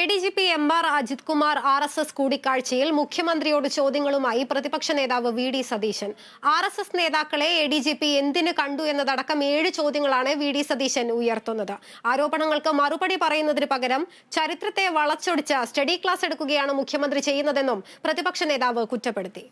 A D G P M R Ajith Kumar R S S കൂടിക്കാഴ്ചയിൽ മുഖ്യമന്ത്രിയോട് ചോദ്യങ്ങളുമായി പ്രതിപക്ഷ നേതാവ് V D Satheesan. R S S നേതാക്കളെ എ ഡി ജി പി എന്തിന് കണ്ടു എന്നതടക്കം ഏഴ് ചോദ്യങ്ങളാണ് വി ഡി സതീശൻ ഉയർത്തുന്നത്. ആരോപണങ്ങൾക്ക് മറുപടി പറയുന്നതിന് പകരം ചരിത്രത്തെ വളച്ചൊടിച്ച സ്റ്റഡി ക്ലാസ് എടുക്കുകയാണ് മുഖ്യമന്ത്രി ചെയ്യുന്നതെന്നും പ്രതിപക്ഷ നേതാവ് കുറ്റപ്പെടുത്തി.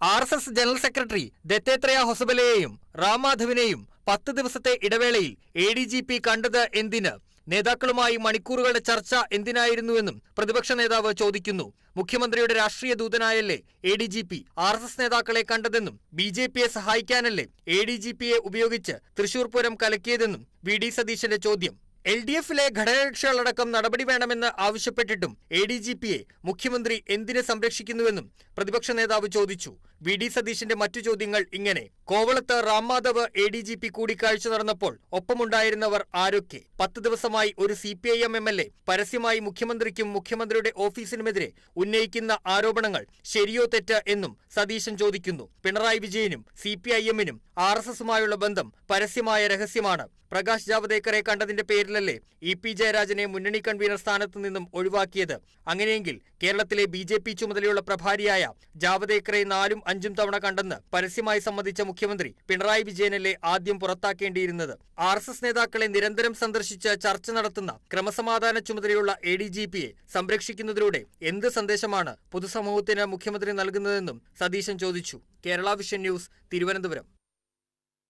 R S S general secretary Dattatreya ഹൊസബലയെയും Ram മാധവിനെയും പത്ത് ദിവസത്തെ ഇടവേളയിൽ എ ഡി ജി പി കണ്ടത് എന്തിന്? നേതാക്കളുമായി മണിക്കൂറുകളുടെ ചർച്ച എന്തിനായിരുന്നുവെന്നും പ്രതിപക്ഷ നേതാവ് ചോദിക്കുന്നു. മുഖ്യമന്ത്രിയുടെ രാഷ്ട്രീയ ദൂതനായല്ലേ A D G P R S S നേതാക്കളെ കണ്ടതെന്നും ബി ജെ പിയെ സഹായിക്കാനല്ലേ എ ഡി ജി പിയെ ഉപയോഗിച്ച് തൃശൂർ പൂരം കലക്കിയതെന്നും വി ഡി സതീശന്റെ ചോദ്യം. എൽ ഡി എഫിലെ ഘടകകക്ഷികളടക്കം നടപടി വേണമെന്ന് ആവശ്യപ്പെട്ടിട്ടും എ ഡി ജി പിയെ മുഖ്യമന്ത്രി എന്തിനെ സംരക്ഷിക്കുന്നുവെന്നും പ്രതിപക്ഷ നേതാവ് ചോദിച്ചു. വി ഡി സതീശന്റെ മറ്റു ചോദ്യങ്ങൾ ഇങ്ങനെ. കോവളത്ത് Ram Madhav A D G P കൂടിക്കാഴ്ച നടന്നപ്പോൾ ഒപ്പമുണ്ടായിരുന്നവർ ആരൊക്കെ? പത്ത് ദിവസമായി ഒരു C P I M M L A പരസ്യമായി മുഖ്യമന്ത്രിക്കും മുഖ്യമന്ത്രിയുടെ ഓഫീസിനുമെതിരെ ഉന്നയിക്കുന്ന ആരോപണങ്ങൾ ശരിയോ തെറ്റ് എന്നും സതീശൻ ചോദിക്കുന്നു. പിണറായി വിജയനും സി പി ഐ എമ്മിനും ആർ എസ് എസുമായുള്ള ബന്ധം പരസ്യമായ രഹസ്യമാണ്. പ്രകാശ് ജാവദേക്കറെ കണ്ടതിന്റെ പേരിലല്ലേ ഇ പി ജയരാജനെ മുന്നണി കൺവീനർ സ്ഥാനത്ത് നിന്നും ഒഴിവാക്കിയത്. അങ്ങനെയെങ്കിൽ കേരളത്തിലെ ബി ജെ പി ചുമതലയുള്ള പ്രഭാരിയായ ജാവദേക്കറെ നാലും അഞ്ചും തവണ കണ്ടെന്ന് പരസ്യമായി സമ്മതിച്ച മുഖ്യമന്ത്രി പിണറായി വിജയനല്ലേ ആദ്യം പുറത്താക്കേണ്ടിയിരുന്നത്. ആർ എസ് എസ് നേതാക്കളെ നിരന്തരം സന്ദർശിച്ച് ചർച്ച നടത്തുന്ന ക്രമസമാധാന ചുമതലയുള്ള എ ഡി ജി പിയെ സംരക്ഷിക്കുന്നതിലൂടെ എന്ത് സന്ദേശമാണ് പൊതുസമൂഹത്തിന് മുഖ്യമന്ത്രി നൽകുന്നതെന്നും സതീശൻ ചോദിച്ചു. Kerala vision news Thiruvananthapuram.